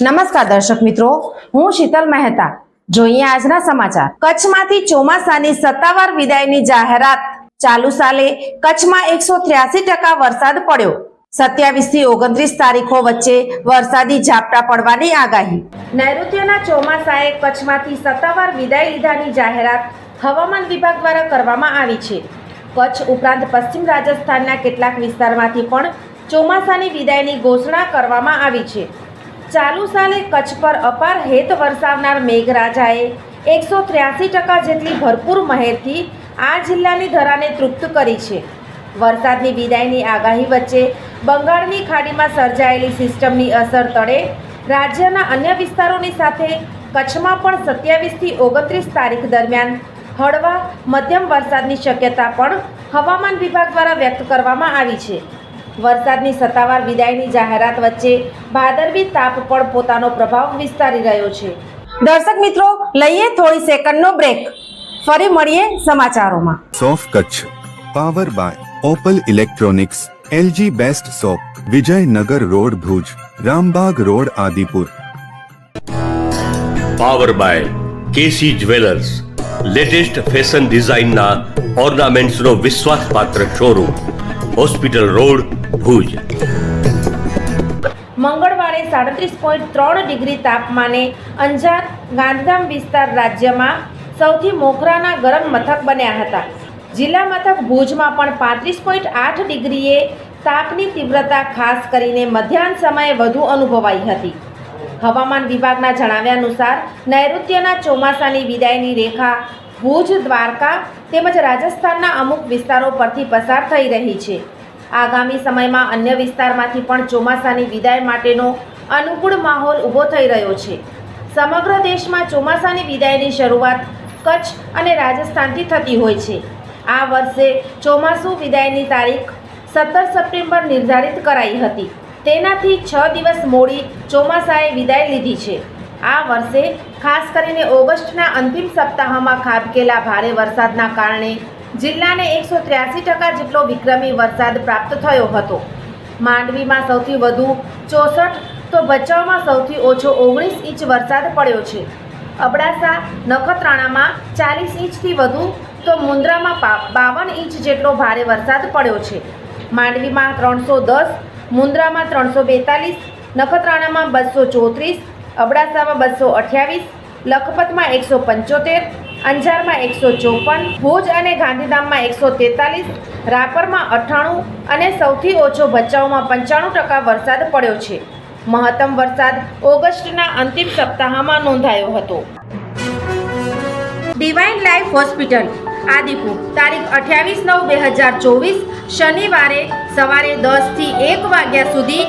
નમસ્કાર દર્શક મિત્રો, હું શીતલ મહેતા. જોઈએ આજના સમાચાર. કચ્છમાંથી ચોમાસાની સત્તાવાર વિદાયની જાહેરાત. ચાલુ સાલે કચ્છમાં એકસો ત્ર્યાસી ટકા વરસાદ પડ્યો. સત્યાવીસથી ઓગણત્રીસ તારીખો વચ્ચે વરસાદી ઝાપટા પડવાની આગાહી. નૈઋત્યના ચોમાસાએ કચ્છમાંથી સત્તાવાર વિદાય લીધાની જાહેરાત હવામાન વિભાગ દ્વારા કરવામાં આવી છે. કચ્છ ઉપરાંત પશ્ચિમ રાજસ્થાનના કેટલાક વિસ્તારમાંથી પણ ચોમાસાની વિદાયની ઘોષણા કરવામાં આવી છે. ચાલુ સાલે કચ્છ પર અપાર હેત વરસાવનાર મેઘરાજાએ એકસો ત્ર્યાસી ટકા જેટલી ભરપૂર મહેરથી આ જિલ્લાની ધરાને તૃપ્ત કરી છે. વરસાદની વિદાયની આગાહી વચ્ચે બંગાળની ખાડીમાં સર્જાયેલી સિસ્ટમની અસર તળે રાજ્યના અન્ય વિસ્તારોની સાથે કચ્છમાં પણ સત્યાવીસથી ઓગણત્રીસ તારીખ દરમિયાન હળવા મધ્યમ વરસાદની શક્યતા પણ હવામાન વિભાગ દ્વારા વ્યક્ત કરવામાં આવી છે. વરસાદની સત્તાવાર વિદાયની જાહેરાત વચ્ચે ભાદરવી તાપ પણ પોતાનો પ્રભાવ વિસ્તારી રહ્યો છે. દર્શક મિત્રો લઈએ થોડી સેકન્ડનો બ્રેક ફરી મળીએ સમાચારોમાં. સોફ Kutch power by Opal electronics LG best shop Vijaynagar road Bhuj Rambagh road Adipur. Power by KC jewellers latest fashion ડિઝાઇનના ઓર્નામેન્ટ્સનો વિશ્વાસપાત્ર શોરૂમ હોસ્પિટલ રોડ ભુજ. મંગળવારે સાડત્રીસ પોઈન્ટ ત્રણ ડિગ્રી તાપમાને અંજાર, ગાંધીધામ વિસ્તાર રાજ્યમાં સૌથી મોખરાના ગરમ મથક બન્યા હતા. જિલ્લા મથક ભુજમાં પણ પાંત્રીસ પોઈન્ટ આઠ ડિગ્રીએ તાપની તીવ્રતા ખાસ કરીને મધ્યાહન સમયે વધુ અનુભવાઈ હતી. હવામાન વિભાગના જણાવ્યા અનુસાર નૈઋત્યના ચોમાસાની વિદાયની રેખા ભુજ દ્વારકા તેમજ રાજસ્થાનના અમુક વિસ્તારો પરથી પસાર થઈ રહી છે. આગામી સમયમાં અન્ય વિસ્તારમાંથી પણ ચોમાસાની વિદાય માટેનો અનુકૂળ માહોલ ઊભો થઈ રહ્યો છે. સમગ્ર દેશમાં ચોમાસાની વિદાયની શરૂઆત કચ્છ અને રાજસ્થાનથી થતી હોય છે. આ વર્ષે ચોમાસું વિદાયની તારીખ સત્તર સપ્ટેમ્બર નિર્ધારિત કરાઈ હતી. તેનાથી છ દિવસ મોડી ચોમાસાએ વિદાય લીધી છે. આ વર્ષે ખાસ કરીને ઓગસ્ટના અંતિમ સપ્તાહમાં ખાબકેલા ભારે વરસાદના કારણે જિલ્લાને એકસો ત્ર્યાસી ટકા જેટલો વિક્રમી વરસાદ પ્રાપ્ત થયો હતો. માંડવીમાં સૌથી વધુ ચોસઠ, તો ભચાઉમાં સૌથી ઓછો ઓગણીસ ઇંચ વરસાદ પડ્યો છે. અબડાસા, નખત્રાણામાં ચાલીસ ઇંચથી વધુ, તો મુન્દ્રામાં બાવન ઇંચ જેટલો ભારે વરસાદ પડ્યો છે. માંડવીમાં ત્રણસો દસ મુન્દ્રામાં ત્રણસો બેતાલીસ, નખત્રાણામાં બસો ચોત્રીસ, અબડાસામાં બસો અઠ્યાવીસ, લખપતમાં એકસો પંચોતેર અંજારમાં એકસો ચોપન, ભુજ અને ગાંધીધામમાં એકસો તેતાલીસ, રાપરમાં અઠ્ઠાણું અને સૌથી ઓછો ભચાઉમાં પંચાણું ટકા વરસાદ પડ્યો છે. મહત્તમ વરસાદ ઓગસ્ટના અંતિમ સપ્તાહમાં નોંધાયો હતો. ડિવાઇન લાઈફ હોસ્પિટલ, આદિપુર, તારીખ અઠ્યાવીસ નવ બે હજાર ચોવીસ, શનિવારે સવારે દસથી એક વાગ્યા સુધી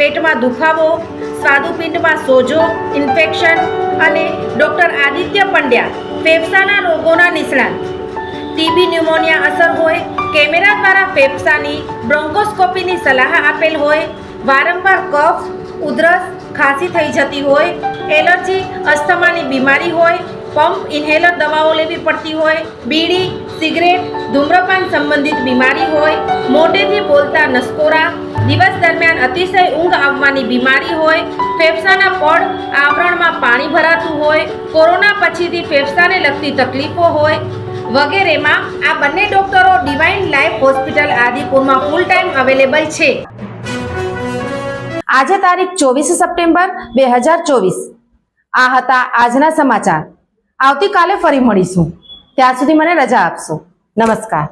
પેટમાં દુખાવો સ્વાદુપિંડમાં સોજો, ઇન્ફેક્શન અને ડૉક્ટર આદિત્ય પંડ્યા ફેફસાના રોગોના નિષ્ણાત. ટીબી ન્યુમોનિયા અસર હોય, કેમેરા દ્વારા ફેફસાની બ્રોન્કોસ્કોપીની સલાહ આપેલ હોય, વારંવાર કફ, ઉધરસ ખાંસી થઈ જતી હોય, એલર્જી, અસ્થમાની બીમારી હોય, પંપ ઇન્હેલર દવાઓ લેવી પડતી હોય, બીડી, સિગરેટ, ધૂમ્રપાન સંબંધિત બીમારી હોય મોટેથી બોલતા નસકોરા દિવસ દરમિયાન અતિશય ઊંઘ આવવાની બીમારી હોય, ફેફસાના પડ, આવરણમાં પાણી ભરાતું હોય, કોરોના પછીથી ફેફસાને લગતી તકલીફો હોય વગેરેમાં આ બંને ડોક્ટરો ડિવાઇન લાઈફ હોસ્પિટલ આદિપુરમાં ફૂલ ટાઈમ અવેલેબલ છે. આજે તારીખ ચોવીસ સપ્ટેમ્બર બે હજાર ચોવીસ. આ હતા આજના સમાચાર. આવતીકાલે ફરી મળીશું. ત્યાં સુધી મને રજા આપશો. નમસ્કાર.